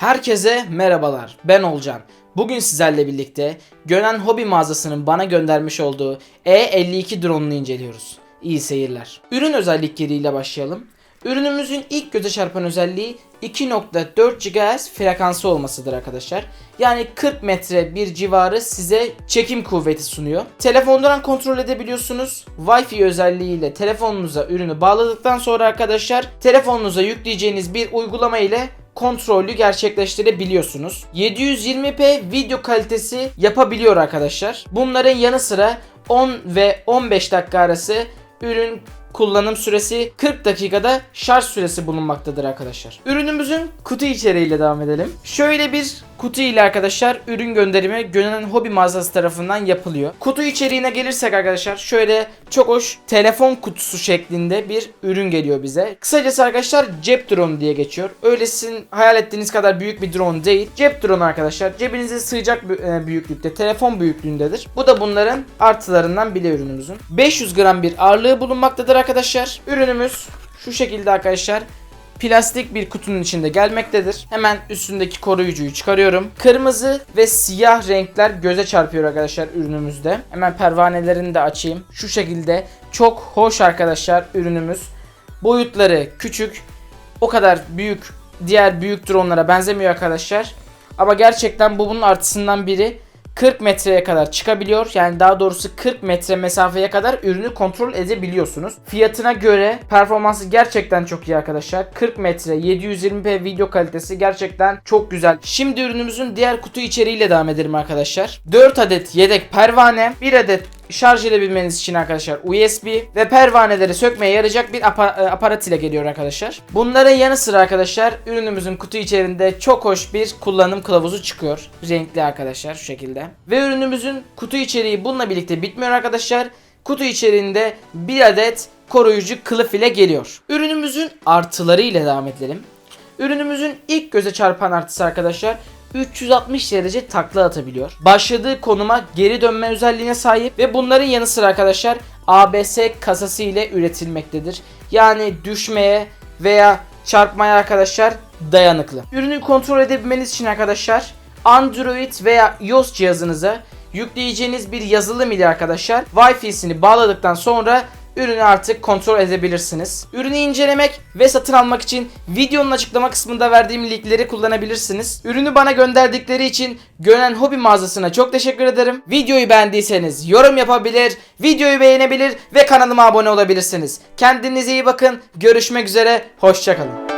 Herkese merhabalar. Ben Olcan. Bugün sizlerle birlikte Gönen Hobi mağazasının bana göndermiş olduğu E52 drone'unu inceliyoruz. İyi seyirler. Ürün özellikleriyle başlayalım. Ürünümüzün ilk göze çarpan özelliği 2.4 GHz frekansı olmasıdır arkadaşlar. Yani 40 metre bir civarı size çekim kuvveti sunuyor. Telefondan kontrol edebiliyorsunuz. Wi-Fi özelliğiyle telefonunuza ürünü bağladıktan sonra arkadaşlar telefonunuza yükleyeceğiniz bir uygulama ile kontrolü gerçekleştirebiliyorsunuz. 720p video kalitesi yapabiliyor arkadaşlar. Bunların yanı sıra 10 ve 15 dakika arası ürün kullanım süresi 40 dakikada şarj süresi bulunmaktadır arkadaşlar. Ürünümüzün kutu içeriğiyle devam edelim. Şöyle bir kutu ile arkadaşlar ürün gönderimi Gönülen Hobi mağazası tarafından yapılıyor. Kutu içeriğine gelirsek arkadaşlar şöyle çok hoş telefon kutusu şeklinde bir ürün geliyor bize. Kısacası arkadaşlar cep drone diye geçiyor. Öyle sizin hayal ettiğiniz kadar büyük bir drone değil. Cep drone arkadaşlar cebinize sığacak e, büyüklükte telefon büyüklüğündedir. Bu da bunların artılarından biri ürünümüzün. 500 gram bir ağırlığı bulunmaktadır arkadaşlar. Ürünümüz şu şekilde arkadaşlar plastik bir kutunun içinde gelmektedir. Hemen üstündeki koruyucuyu çıkarıyorum. Kırmızı ve siyah renkler göze çarpıyor arkadaşlar ürünümüzde. Hemen pervanelerini de açayım. Şu şekilde çok hoş arkadaşlar ürünümüz. Boyutları küçük. O kadar büyük diğer büyük dronlara benzemiyor arkadaşlar. Ama gerçekten bu bunun artısından biri. 40 metreye kadar çıkabiliyor. Yani daha doğrusu 40 metre mesafeye kadar ürünü kontrol edebiliyorsunuz. Fiyatına göre performansı gerçekten çok iyi arkadaşlar. 40 metre 720p video kalitesi gerçekten çok güzel. Şimdi ürünümüzün diğer kutu içeriğiyle devam edelim arkadaşlar. 4 adet yedek pervane, 1 adet şarj edebilmeniz için arkadaşlar USB ve pervaneleri sökmeye yarayacak bir apa- e, aparat ile geliyor arkadaşlar. Bunların yanı sıra arkadaşlar ürünümüzün kutu içerisinde çok hoş bir kullanım kılavuzu çıkıyor. Renkli arkadaşlar şu şekilde. Ve ürünümüzün kutu içeriği bununla birlikte bitmiyor arkadaşlar. Kutu içerisinde bir adet koruyucu kılıf ile geliyor. Ürünümüzün artıları ile devam edelim. Ürünümüzün ilk göze çarpan artısı arkadaşlar 360 derece takla atabiliyor. Başladığı konuma geri dönme özelliğine sahip ve bunların yanı sıra arkadaşlar ABS kasası ile üretilmektedir. Yani düşmeye veya çarpmaya arkadaşlar dayanıklı. Ürünü kontrol edebilmeniz için arkadaşlar Android veya iOS cihazınıza yükleyeceğiniz bir yazılım ile arkadaşlar Wi-Fi'sini bağladıktan sonra ürünü artık kontrol edebilirsiniz. Ürünü incelemek ve satın almak için videonun açıklama kısmında verdiğim linkleri kullanabilirsiniz. Ürünü bana gönderdikleri için Gönen Hobi mağazasına çok teşekkür ederim. Videoyu beğendiyseniz yorum yapabilir, videoyu beğenebilir ve kanalıma abone olabilirsiniz. Kendinize iyi bakın. Görüşmek üzere. Hoşçakalın.